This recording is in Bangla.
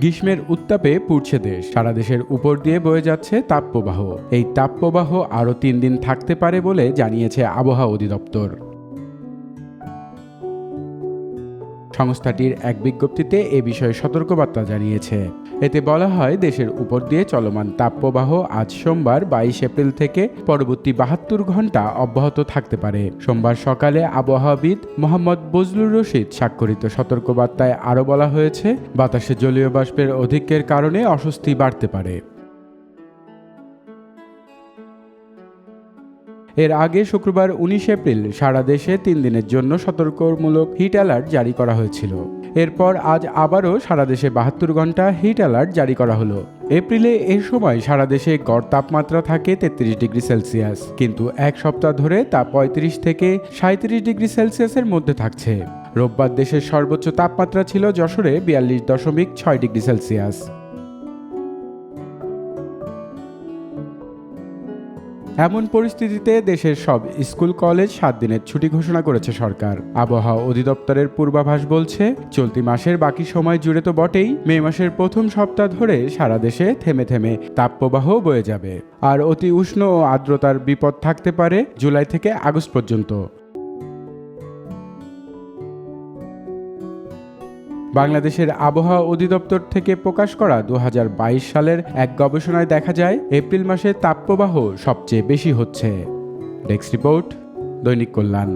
গ্রীষ্মের উত্তাপে পুড়ছে দেশ। সারা দেশের উপর দিয়ে বয়ে যাচ্ছে তাপপ্রবাহ। এই তাপপ্রবাহ আরও তিন দিন থাকতে পারে বলে জানিয়েছে আবহাওয়া অধিদপ্তর। সংস্থাটির এক বিজ্ঞপ্তিতে এ বিষয়ে সতর্কবার্তা জানিয়েছে। এতে বলা হয়, দেশের উপর দিয়ে চলমান তাপপ্রবাহ আজ সোমবার বাইশ এপ্রিল থেকে পরবর্তী বাহাত্তর ঘণ্টা অব্যাহত থাকতে পারে। সোমবার সকালে আবহাওয়াবিদ মোহাম্মদ বজলুর রশিদ স্বাক্ষরিত সতর্কবার্তায় আরও বলা হয়েছে, বাতাসে জলীয় বাষ্পের অধিক্যের কারণে অস্বস্তি বাড়তে পারে। এর আগে শুক্রবার উনিশ এপ্রিল সারা দেশে তিন দিনের জন্য সতর্কমূলক হিট অ্যালার্ট জারি করা হয়েছিল। এরপর আজ আবারও সারা দেশে বাহাত্তর ঘণ্টা হিট অ্যালার্ট জারি করা হলো। এপ্রিলে এই সময় সারা দেশে গড় তাপমাত্রা থাকে তেত্রিশ ডিগ্রি সেলসিয়াস, কিন্তু এক সপ্তাহ ধরে তা পঁয়ত্রিশ থেকে সাঁত্রিশ ডিগ্রি সেলসিয়াসের মধ্যে থাকছে। রোববার দেশের সর্বোচ্চ তাপমাত্রা ছিল যশোরে বিয়াল্লিশ দশমিক ছয় ডিগ্রি সেলসিয়াস। এমন পরিস্থিতিতে দেশের সব স্কুল কলেজ সাত দিনের ছুটি ঘোষণা করেছে সরকার। আবহাওয়া অধিদপ্তরের পূর্বাভাস বলছে, চলতি মাসের বাকি সময় জুড়ে তো বটেই, মে মাসের প্রথম সপ্তাহ ধরে সারা দেশে থেমে থেমে তাপপ্রবাহ বয়ে যাবে। আর অতি উষ্ণ ও আর্দ্রতার বিপদ থাকতে পারে জুলাই থেকে আগস্ট পর্যন্ত। বাংলাদেশের আবহাওয়া অধিদপ্তর থেকে প্রকাশ করা দু হাজার বাইশ সালের এক গবেষণায় দেখা যায়, এপ্রিল মাসে তাপপ্রবাহ সবচেয়ে বেশি হচ্ছে। ডেস্ক রিপোর্ট, দৈনিক কল্যাণ।